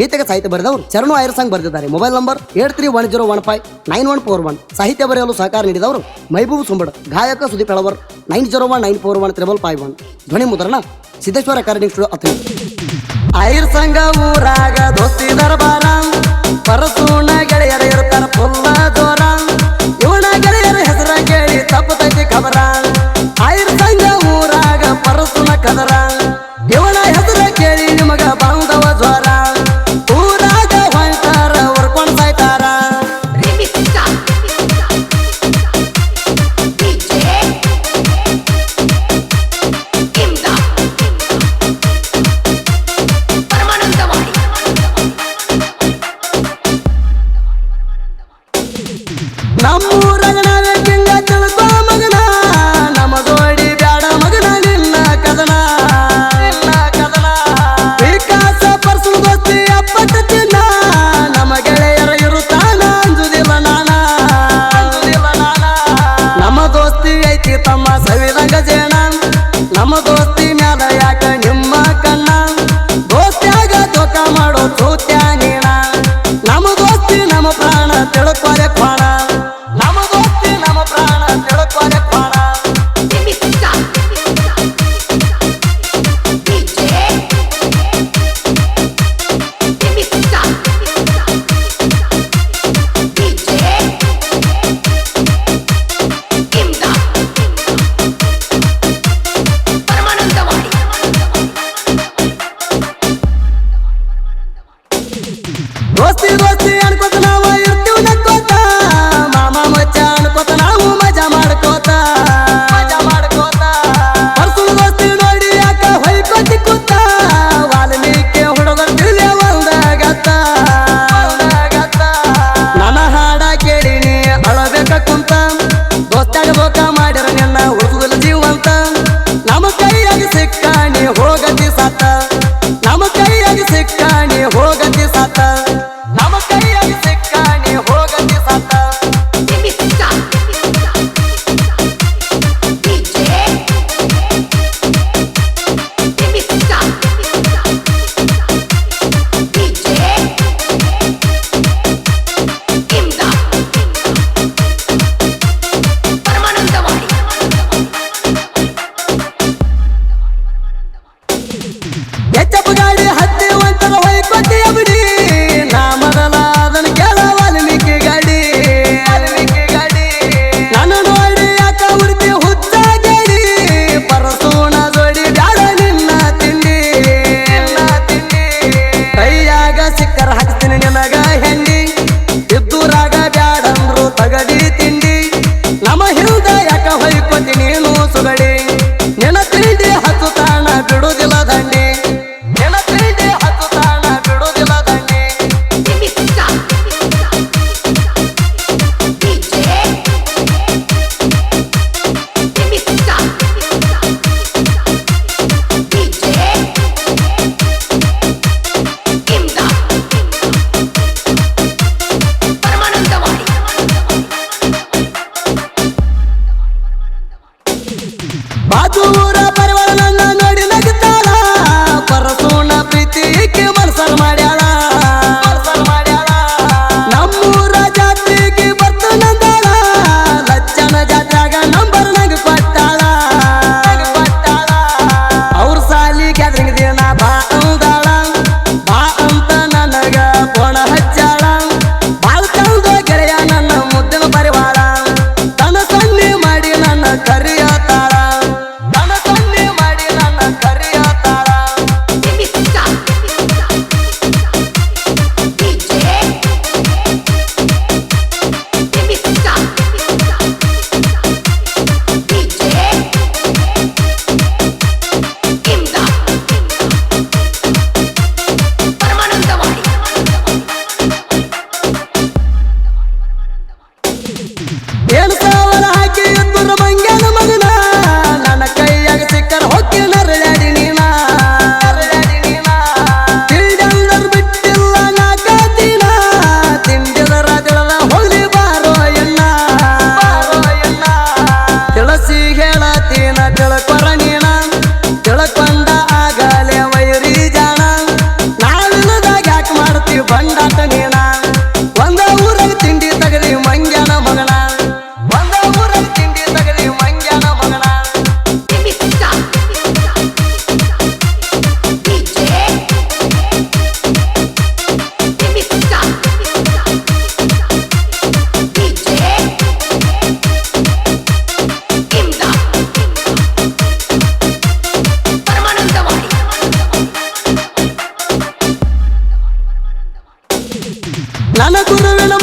ಗೀತೆಗೆ ಸಾಹಿತ್ಯ ಬರೆದವರು ಚರಣು ಆಯರ್ ಸಂಘ ಬರೆದಿದ್ದಾರೆ. Mobile number eight three one zero one five nine one four one. ಸಾಹಿತ್ಯ ಬರೆಯಲು ಸಹಕಾರ ನೀಡಿದವರು ಮೈಬೂಬ್ ಸುಂಬಡ್, ಗಾಯಕ Sudeep Elavar, nine zero one nine four one triple five one. ಧ್ವನಿ ಮುದ್ರಣ ಸಿದ್ದೇಶ್ವರ ಅಕಾಡೆಮಿ ಸ್ಟುಡಿಯೋ ಅತಿ ಆಯರ್ ಸಂಘ ಊರಾಗ ದೋಸ್ತಿ ಪರಸೂಣ ಗೆಳೆಯರ ಇರ್ತಾರ ನಮ್ಮೂರ అనుకుంటున్నావా ಹತ್ತು ತಾಣ ಬಿಡುದಿಲ್ಲ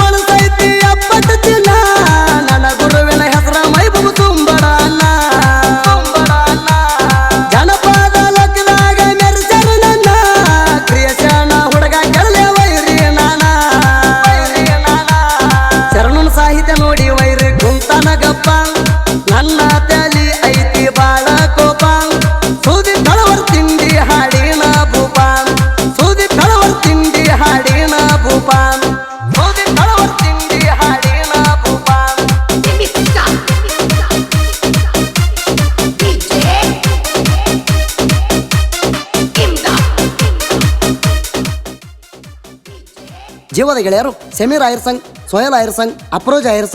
ಮನಸ್ಸೈತೆ. ಜೀವದ ಗೆಳೆಯರು ಸಮೀರ್ ಆಯರ್ ಸಂಘ್ ಸೋಯಲ್ ಆಯರ್ ಸಂಘ್ ಅಪ್ರೋಜ್ ಆಯರ್